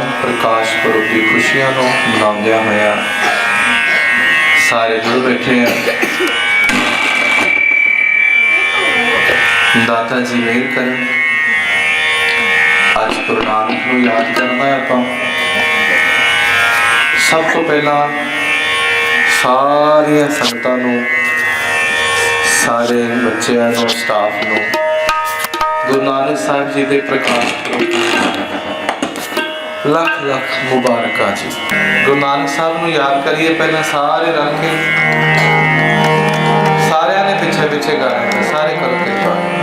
ਪ੍ਰਕਾਸ਼ ਪੁਰਬ ਦੀ ਖੁਸ਼ੀਆਂ ਨੂੰ ਮਨਾਉਂਦਿਆਂ ਹੋਇਆ ਸਾਰੇ ਜੁੜ ਬੈਠੇ ਆ। ਦਾਤਾ ਜੀ ਮਿਹਰ ਕਰਨ। ਅੱਜ ਗੁਰੂ ਨਾਨਕ ਨੂੰ ਯਾਦ ਕਰਨਾ ਹੈ ਆਪਾਂ। ਸਭ ਤੋਂ ਪਹਿਲਾਂ ਸਾਰੀਆਂ ਸੰਗਤਾਂ ਨੂੰ, ਸਾਰੇ ਬੱਚਿਆਂ ਨੂੰ ਸਟਾਫ ਨੂੰ ਗੁਰੂ ਨਾਨਕ ਸਾਹਿਬ ਜੀ ਦੇ ਪ੍ਰਕਾਸ਼ ਲੱਖ ਲੱਖ ਮੁਬਾਰਕਾਂ ਜੀ। ਗੁਰੂ ਨਾਨਕ ਸਾਹਿਬ ਨੂੰ ਯਾਦ ਕਰੀਏ ਪਹਿਲਾਂ ਸਾਰੇ ਰਲ ਕੇ। ਸਾਰਿਆਂ ਨੇ ਪਿੱਛੇ ਪਿੱਛੇ ਗਾਣਾ ਹੈ ਸਾਰੇ ਕਰੋ ਕਿਰਪਾ।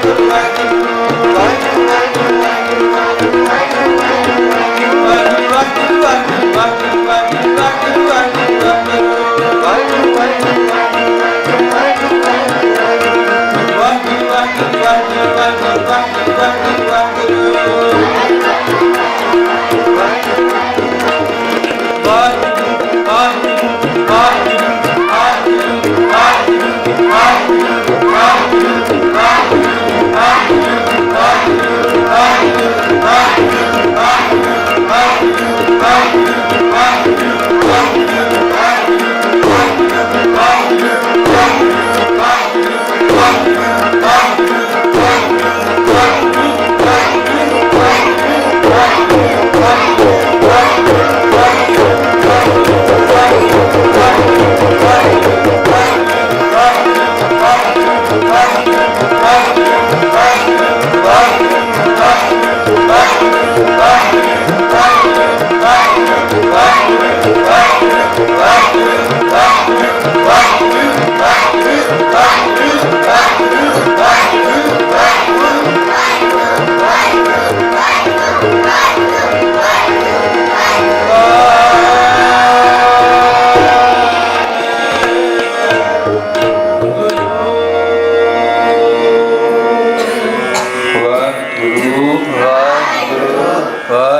Thank you.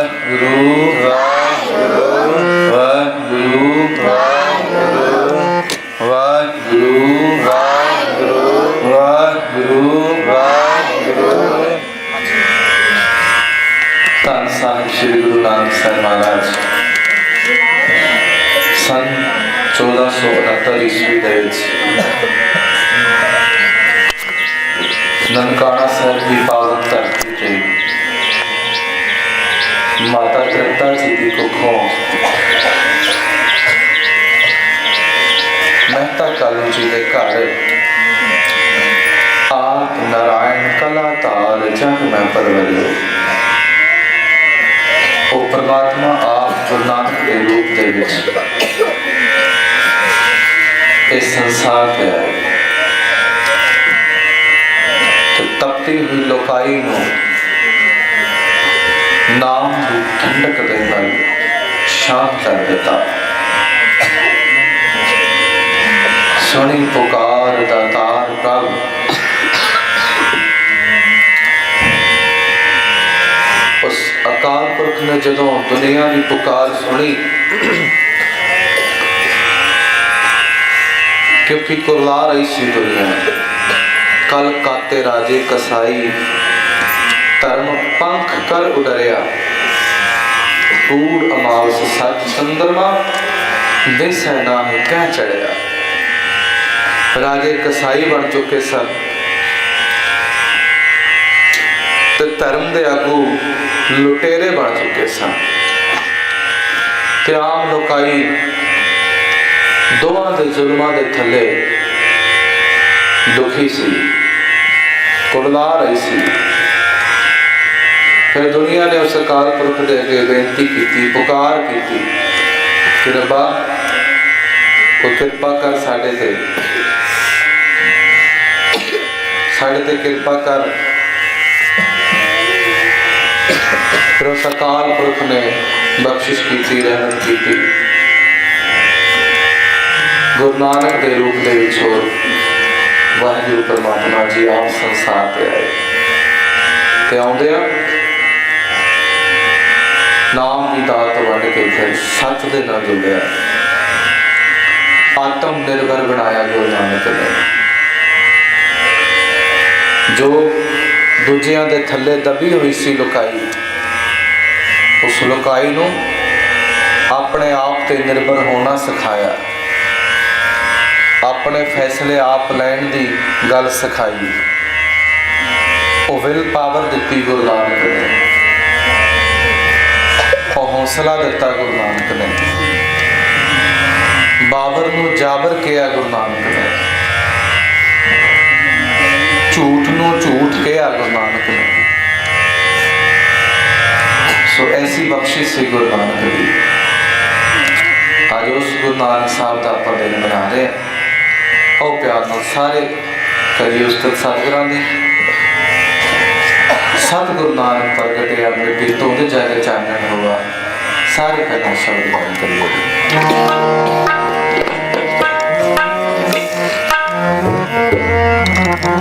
Guru. ਦੇ ਰੂਪ ਦੇ ਵਿੱਚ ਇਸ ਸੰਸਾਰ ਤੇ ਆਏ ਤੇ ਤਪਤੀ ਹੋਈ ਲੋਕਾਈ ਨੂੰ ਨਾਮ ਦੀ ਠੰਡਕ ਦੇ ਨਾਲ ਸ਼ਾਂਤ ਕਰ ਦਿੱਤਾ ਸੁਣੀ ਪੁਕਾਰ ਦਾ ਤਾਰ ਪ੍ਰਭ ਅਕਾਲ ਪੁਰਖ ਨੇ ਜਦੋਂ ਦੁਨੀਆ ਦੀ ਪੁਕਾਰ ਸੁਣੀ, ਕਿਉਂਕਿ ਕੁਰਲਾ ਰਹੀ ਸੀ ਦੁਨੀਆ ਕਲ ਕਾਤੇ ਰਾਜੇ ਕਸਾਈ, ਧਰਮ ਪੰਖ ਕਰ ਉਡਰਿਆ। ਪੂਰ ਅਮਾਵਸ ਸੱਚ ਚੰਦਰਮਾ ਦਿਸੈ ਨਾਹੀ ਕਹਿ ਚੜਿਆ। ਰਾਜੇ ਕਸਾਈ ਬਣ ਚੁੱਕੇ ਸਨ। ਤੇ ਧਰਮ ਦੇ ਆਗੂ ਲੁਟੇਰੇ ਬਣ ਚੁੱਕੇ ਸਨ। ਤੇ ਆਮ ਲੋਕਾਈ ਦੋਵਾਂ ਦੇ ਜ਼ੁਲਮਾਂ ਦੇ ਥੱਲੇ ਦੁਖੀ ਸੀ ਕੁਰਲਾ ਰਹੀ ਸੀ। ਫਿਰ ਦੁਨੀਆ ਨੇ ਉਸ ਅਕਾਲ ਪੁਰਖ ਦੇ ਅੱਗੇ ਬੇਨਤੀ ਕੀਤੀ, ਪੁਕਾਰ ਕੀਤੀ ਕਿ ਰੱਬਾ, ਉਹ ਕਿਰਪਾ ਕਰ ਸਾਡੇ ਤੇ। ਸਾਡੇ ਤੇ ਕਿਰਪਾ ਕਰ। ਫਿਰ ਉਸ ਅਕਾਲ ਪੁਰਖ ਨੇ ਬਖਸ਼ਿਸ਼ ਕੀਤੀ, ਰਹਿਮਤ ਕੀਤੀ। ਗੁਰੂ ਨਾਨਕ ਦੇ ਰੂਪ ਦੇ ਵਿੱਚ ਹੋਰ ਵਾਹਿਗੁਰੂ ਪਰਮਾਤਮਾ ਜੀ ਆਪ ਸੰਸਾਰ ਤੇ ਆਏ। ਤੇ ਆਉਂਦੇ ਆ, ਨਾਮ ਦੀ ਦਾਤ ਵੰਡ ਕੇ ਫਿਰ ਸੱਚ ਦੇ ਨਾਲ ਜੁੜਿਆ। ਆਤਮ ਨਿਰਭਰ ਬਣਾਇਆ ਗੁਰੂ ਨਾਨਕ ਨੇ। ਜੋ ਦੂਜਿਆਂ ਦੇ ਥੱਲੇ ਦਬੀ ਹੋਈ ਸੀ ਲੁਕਾਈ। ਉਸ ਲੁਕਾਈ ਨੂੰ ਆਪਣੇ ਆਪ ਤੇ ਨਿਰਭਰ ਹੋਣਾ ਸਿਖਾਇਆ। ਆਪਣੇ ਫੈਸਲੇ ਆਪ ਲੈਣ ਦੀ ਗੱਲ ਸਿਖਾਈ। ਉਹ ਵਿਲ ਪਾਵਰ ਦਿੱਤੀ ਗੁਰੂ ਨਾਨਕ ਨੇ। ਉਹ ਹੌਸਲਾ ਦਿੱਤਾ ਗੁਰੂ ਨਾਨਕ ਨੇ। ਬਾਬਰ ਨੂੰ ਜਾਬਰ ਕਿਹਾ ਗੁਰੂ ਨਾਨਕ ਨੇ। ਝੂਠ ਨੂੰ ਝੂਠ ਕਿਹਾ ਗੁਰੂ ਨਾਨਕ ਨੇ। ਸੋ ਐਸੀ ਬਖਸ਼ਿਸ਼ ਸੀ ਗੁਰੂ ਨਾਨਕ ਦੀ। ਅੱਜ ਉਸ ਗੁਰੂ ਨਾਨਕ ਸਾਹਿਬ ਦਾ ਆਪਾਂ ਦਿਨ ਮਨਾ ਰਹੇ ਹਾਂ। ਉਹ ਪਿਆਰ ਨਾਲ ਸਾਰੇ ਕਰੀ ਉਸ ਸਤਿਗੁਰਾਂ ਦੀ ਸਤਿਗੁਰੂ ਨਾਨਕ ਪ੍ਰਗਟਿਆ ਮਿੱਟੀ ਤੋਂ ਦੇ ਜਾ ਕੇ ਚਾਨਣ ਹੋਆ ਸਾਰੇ ਪਹਿਲਾਂ ਸ਼ਬਦ ਬਾਣ ਕਰੀਏ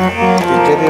ਟੀਚੇ ਦੀ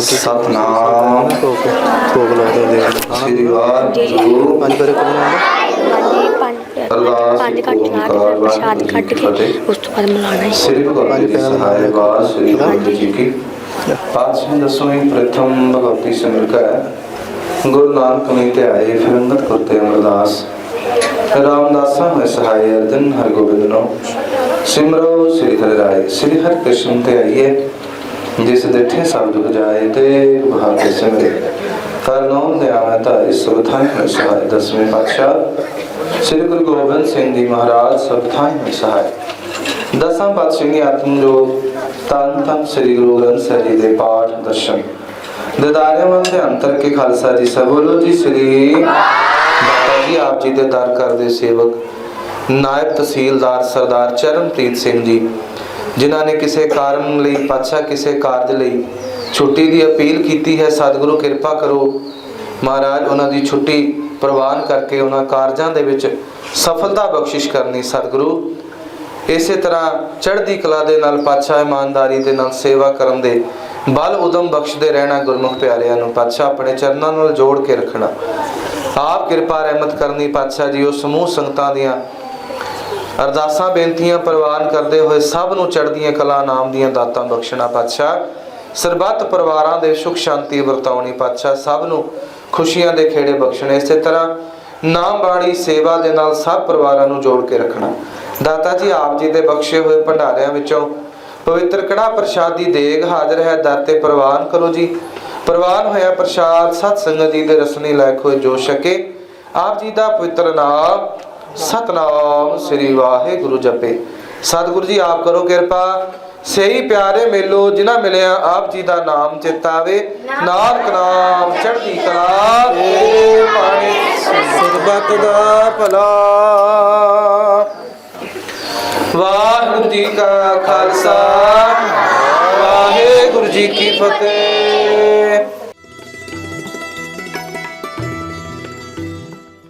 ਸਤਨਾਮ। ਕੋਕ ਕੋਕ ਦੇਖ ਲਓ ਸ੍ਰੀ ਵਾਹਿਗੁਰੂ ਪੰਜ ਕਰੇ ਕੋਲ ਆਉਂਦਾ ਪੰਜ ਕੱਟ ਲਾ ਕੇ ਪ੍ਰਸ਼ਾਦ ਕੱਢ ਕੇ ਉਸ ਤੋਂ ਬਾਅਦ ਮਿਲਾਣਾ ਹੈ। ਸ੍ਰੀ ਭਗਵਤੀ ਦੀ ਸਹਾਇ ਵਾਰ ਸ੍ਰੀ ਗੁਰੂ ਜੀ ਕੀ। ਪਾਤਸ਼ਾਹ ਦਸਵੇਂ ਪ੍ਰਥਮ ਭਗਵਤੀ ਸਿਮਰ ਕੈ ਗੁਰੂ ਨਾਨਕ ਨੇ ਤੇ ਆਏ ਫਿਰ ਅੰਗਤ ਕਰਤੇ ਅਮਰਦਾਸ। ਰਾਮਦਾਸਾ ਮੈਂ ਸਹਾਇ ਅਰਜਨ ਹਰ ਗੋਬਿੰਦ ਨੋ। ਸਿਮਰੋ ਸ੍ਰੀ ਹਰਿ ਰਾਏ। ਸ੍ਰੀ ਹਰਿ ਕ੍ਰਿਸ਼ਨ ਤੇ ਆਈਏ। ਜਿਸ ਦੇਖੇ ਸਭ ਦੁਖ ਜਾਏ ਤੇ ਭਾਗਿ ਸਿਮਰੇ ਕਰਨੋਂ ਨਿਆਮੈ ਧਾਰਿ ਸੁਭ ਥਾਇ ਮੈਂ ਸਹਾਇ। ਦਸਵੇਂ ਪਾਤਸ਼ਾਹ ਸ੍ਰੀ ਗੁਰੂ ਗੋਬਿੰਦ ਸਿੰਘ ਜੀ ਮਹਾਰਾਜ ਸਭ ਥਾਇ ਸਹਾਇ। ਦਸਾਂ ਪਾਤਸ਼ਾਹੀ ਆਤਮ ਜੋ ਤਨ ਤਨ ਸ੍ਰੀ ਗੁਰੂ ਗ੍ਰੰਥ ਸਾਹਿਬ ਜੀ ਦੇ ਪਾਠ ਦਰਸ਼ਨ। ਦਿਦਾਰੇ ਮਨ ਅੰਤਰ ਕੇ ਖਾਲਸਾ ਜੀ ਸਭ ਬੋਲੋ ਜੀ, ਸ੍ਰੀ ਬਾਬਾ ਜੀ ਆਪ ਜੀ ਦੇ ਦਰ ਕਰਦੇ ਸੇਵਕ, ਨਾਇਬ ਤਹਿਸੀਲਦਾਰ ਸਰਦਾਰ ਚਰਨਪ੍ਰੀਤ ਸਿੰਘ ਜੀ। ਜਿਨ੍ਹਾਂ ਨੇ ਕਿਸੇ ਕਾਰਨ ਲਈ, ਪਾਤਸ਼ਾਹ ਕਿਸੇ ਕਾਰਜ ਲਈ ਛੁੱਟੀ ਦੀ ਅਪੀਲ ਕੀਤੀ ਹੈ, ਸਤਿਗੁਰੂ ਕਿਰਪਾ ਕਰੋ। ਮਹਾਰਾਜ, ਉਹਨਾਂ ਦੀ ਛੁੱਟੀ ਪ੍ਰਵਾਨ ਕਰਕੇ ਉਹਨਾਂ ਕਾਰਜਾਂ ਦੇ ਵਿੱਚ ਸਫਲਤਾ ਬਖਸ਼ਿਸ਼ ਕਰਨੀ, ਸਤਿਗੁਰੂ। ਇਸੇ ਤਰ੍ਹਾਂ ਚੜ੍ਹਦੀ ਕਲਾ ਦੇ ਨਾਲ, ਪਾਤਸ਼ਾਹ ਇਮਾਨਦਾਰੀ ਦੇ ਨਾਲ ਸੇਵਾ ਕਰਨ ਦੇ ਬਲ ਉਦਮ ਬਖਸ਼ਦੇ ਰਹਿਣਾ, ਗੁਰਮੁਖ ਪਿਆਰਿਆਂ ਨੂੰ। ਪਾਤਸ਼ਾਹ, ਆਪਣੇ ਚਰਨਾਂ ਨਾਲ ਜੋੜ ਕੇ ਰੱਖਣਾ। ਆਪ ਕਿਰਪਾ ਰਹਿਮਤ ਕਰਨੀ, ਪਾਤਸ਼ਾਹ ਜੀ, ਉਹ ਸਮੂਹ ਸੰਗਤਾਂ ਦੀਆਂ ਅਰਦਾਸਾਂ, ਬੇਨਤੀਆਂ ਪ੍ਰਵਾਨ ਕਰਦੇ ਹੋਏ ਸਭ ਨੂੰ ਚੜ੍ਹਦੀਆਂ ਕਲਾ ਨਾਮ ਦੀਆਂ ਦਾਤਾਂ ਬਖਸ਼ਣਾ ਪਾਤਸ਼ਾਹ। ਸਰਬੱਤ ਪਰਿਵਾਰਾਂ ਦੇ ਸੁਖ ਸ਼ਾਂਤੀ ਵਰਤਾਉਣੀ ਪਾਤਸ਼ਾਹ, ਸਭ ਨੂੰ ਖੁਸ਼ੀਆਂ ਦੇ ਖੇੜੇ ਬਖਸ਼ਣੇ। ਇਸੇ ਤਰ੍ਹਾਂ ਨਾਮ ਬਾਣੀ ਸੇਵਾ ਦੇ ਨਾਲ ਸਭ ਪਰਿਵਾਰਾਂ ਨੂੰ ਜੋੜ ਕੇ ਰੱਖਣਾ। ਦਾਤਾ ਜੀ, ਆਪ ਜੀ ਦੇ ਬਖਸ਼ੇ ਹੋਏ ਭੰਡਾਰਿਆਂ ਵਿੱਚੋਂ ਪਵਿੱਤਰ ਕੜਾ ਪ੍ਰਸ਼ਾਦੀ ਦੇਗ ਹਾਜ਼ਰ ਹੈ। ਦਾਤੇ ਪ੍ਰਵਾਨ ਕਰੋ ਜੀ। ਪ੍ਰਵਾਨ ਹੋਇਆ ਪ੍ਰਸ਼ਾਦ ਸਤ ਸੰਗਤ ਜੀ ਦੇ ਰਸਨੀ ਲਾਇਕ ਹੋਏ ਜੋ ਛਕੇ। ਆਪ ਜੀ ਦਾ ਪਵਿੱਤਰ ਨਾਮ ਸਤਨਾਮ ਸ੍ਰੀ ਵਾਹਿਗੁਰੂ ਜਪੇ। ਸਤਿਗੁਰੂ ਜੀ, ਆਪ ਕਰੋ ਕਿਰਪਾ। ਸਹੀ ਪਿਆਰੇ ਮੇਲੋ, ਜਿਨ੍ਹਾਂ ਮਿਲਿਆ, ਆਪ ਜੀ ਦਾ ਨਾਮ ਚਿਤਾਵੇ। ਨਾਨਕ ਨਾਮ ਚੜ੍ਹਦੀ ਕਲਾ ਤੇ ਪਾਣੀ। ਸਰਬਤ ਦਾ ਭਲਾ। ਵਾਹਿਗੁਰੂ ਜੀ ਕਾ ਖਾਲਸਾ। ਵਾਹਿਗੁਰੂ ਜੀ ਕੀ ਫਤਿਹ।